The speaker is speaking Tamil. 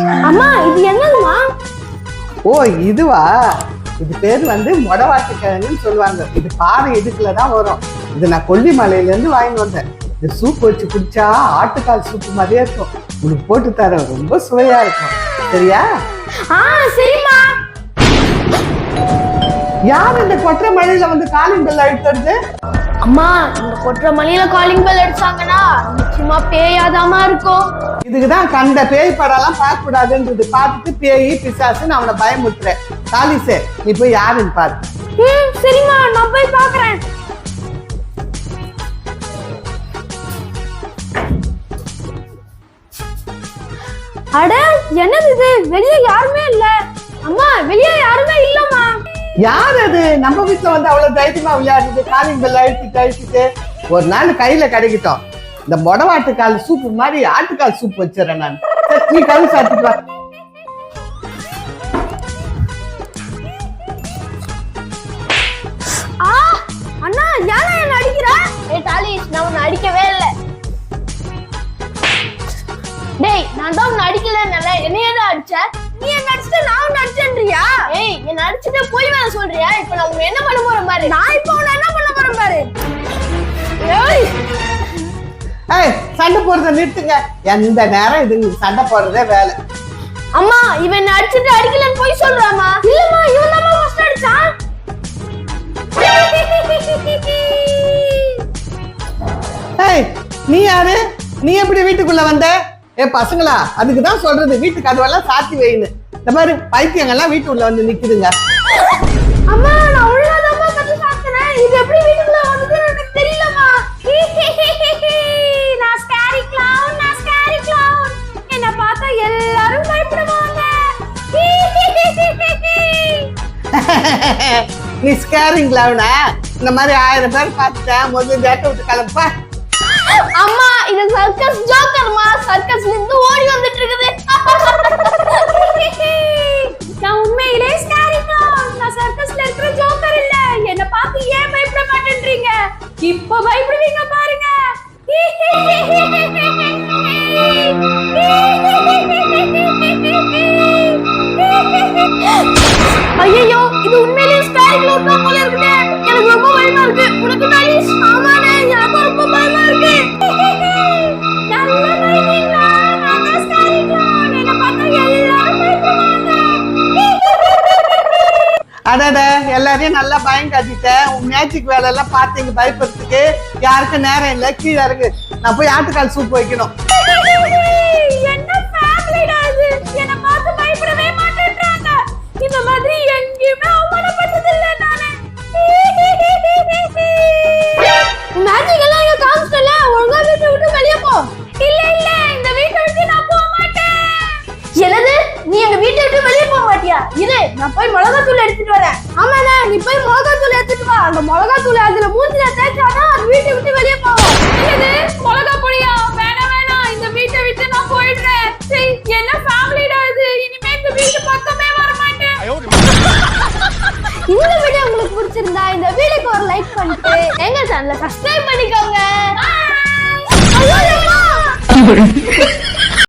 அம்மா இது என்னதுமா ஓ இதுவா? இது பேர் வந்து மொடவாட்டுக்கிழங்குன்னு சொல்லுவாங்க. இது பாறை இடுக்குல தான் வரும். இது நான் கொல்லிமலையில இருந்து வாங்கிட்டு வந்தேன். இந்த சூப் வச்சு குடிச்சா ஆட்டுக்கால் சூப்பு மாதிரியே இருக்கும். உனக்கு போட்டு தரேன் ரொம்ப சுவையா இருக்கும். சரியா? ஆ சரிம்மா. யார் இந்த கொற்ற மழையில வந்து காலிங் பெல் அழுத்துறது அம்மா இந்த கொற்ற மலையில காலிங் பெல் அடிச்சாங்கன்னா நிச்சயமா பேயாதாமா இருக்கும். இதுக்கு தான் கண்ட பேய் படம்லாம் பார்க்க கூடாதுன்றது பார்த்துட்டு பேய் பிசாசுன்னு அவனை பயமுத்துறேன் காலிசே நீ போய் யாருன்னு பாரு. ம் சரிம்மா நான் போய் பார்க்கறேன். அட என்னது இது? வெளியே யாருமே இல்ல. அம்மா வெளியே யாருமே இல்லம்மா. யார் அது? நம்ம வீட்டுல வந்து அவ்வளவு தைரியமா விளையாடுறது? காலிங் பெல் அழுத்திட்டு அழுத்திட்டு ஒரு நாள் கையில கிடைக்கட்டும் இந்த மொடவாட்டுக்கால் சூப்பு மாதிரி ஆட்டுக்கால் சூப் வச்சிடறேன் நான். நீ கவு சாப்பிட்டு அண்ணா ஏன் என்ன அடிக்கிற? ஏய் தாலிஷ் நான் உன்னை அடிக்கவே இல்ல. டேய் நான் தான் உன்னை அடிக்கலன்னல என்னைய தான் அடிச்ச? நீ என்ன அடிச்சிட்ட நான் அடிச்சிட்டு போய் வேற சொல்றியா? இப்போ உன்னை என்ன பண்ண போறேன் பாரு. நான் இப்போ உன்னை என்ன பண்ண போறேன் பாரு. ஏய். ஏய் சண்டை போடுறத நிறுத்துங்க. எந்த நேரம் இது சண்டை போடுறதே வேலை. அம்மா இவன் அடிச்சிட்டு அடிக்கலன்னு போய் சொல்றாமா இல்லம்மா இவன் தான் ஃபர்ஸ்ட் அடிச்சான் ஏய் நீ யாரு? நீ எப்படி வீட்டுக்குள்ள வந்த? ஏ பசங்களா அதுக்கு தான் சொல்றது. வீட்டு கதவெல்லாம் சாத்தி வைன்னு. இந்த மாதிரி பைத்தியங்கள்லாம் வீட்டுக்குள்ள வந்து நிக்குதுங்க. அம்மா நான் உள்ளதாம்மா இது எப்படி வீட்டுக்குள்ள வந்ததுன்னு எனக்கு தெரியலம்மா. நான் ஸ்கேரி கிளவுன் நான் ஸ்கேரி கிளவுன் என்ன பார்த்தா எல்லாரும் பயப்படுவாங்க. நீ ஸ்கேரிங் லவ்னா இந்த மாதிரி ஆயிரம் பேர் பார்த்துட்டேன் முதல்ல வேட்டை விட்டு கிளம்பா அம்மா இது சர்க்கஸ் ஜோக்கர்மா சர்க்கஸ்ல இப்ப பயப்படுவீங்க பாருங்க. ஐயோ இது உண்மையிலேயே ஸ்கேரி கிளவுன் தான் போல இருக்குது. எனக்கு ரொம்ப பயமா இருக்கு. உனக்கு அடட எல்லாரையும் நல்லா பயம் காட்டிட்டேன் உன் மேஜிக் வேலை எல்லாம் பார்த்தீங்க பயப்படுறதுக்கு யாருக்கும் நேரம் இல்லை? கீழே இருக்கு நான் போய் ஆட்டுக்கால் சூப் வைக்கணும். என்ன ஃபேமிலிடா இது? என்ன பார்த்து பயப்படவே மாட்டேன்றாங்க. இந்த மாதிரி எங்கேயுமே அவமானப்பட்டது இல்ல நானு. மேஜிக் எல்லாம் இங்க காமிச்சல ஒழுங்கா வீட்டை விட்டு வெளிய போ. இல்ல இல்ல. இந்த வீட்டை விட்டு நான் போக மாட்டேன். என்னது? நீ எங்க வீட்டை விட்டு வெளிய மாட்டியா இரு நான் போய் மிளகாத்தூள் எடுத்துட்டு வரேன். ஆமாண்ணா நீ போய் மிளகாத்தூள் எடுத்துட்டு வா. அந்த மிளகாத்தூள் அதுல மூஞ்சில தேய்ச்சாதான் அது வீட்டை விட்டு வெளிய போகும். என்னது? மிளகா பொடியா? வேணாம் வேணாம். இந்த வீட்டை விட்டு நான் போயிடுறேன். சரி என்ன ஃபேமிலிடா இது? இனிமே இந்த வீட்டு பக்கமே வர மாட்டேன் இந்த வீடியோ உங்களுக்கு பிடிச்சிருந்தா இந்த வீடியோக்கு ஒரு லைக் பண்ணிட்டு எங்க சேனலை சப்ஸ்கிரைப் பண்ணிக்கோங்க!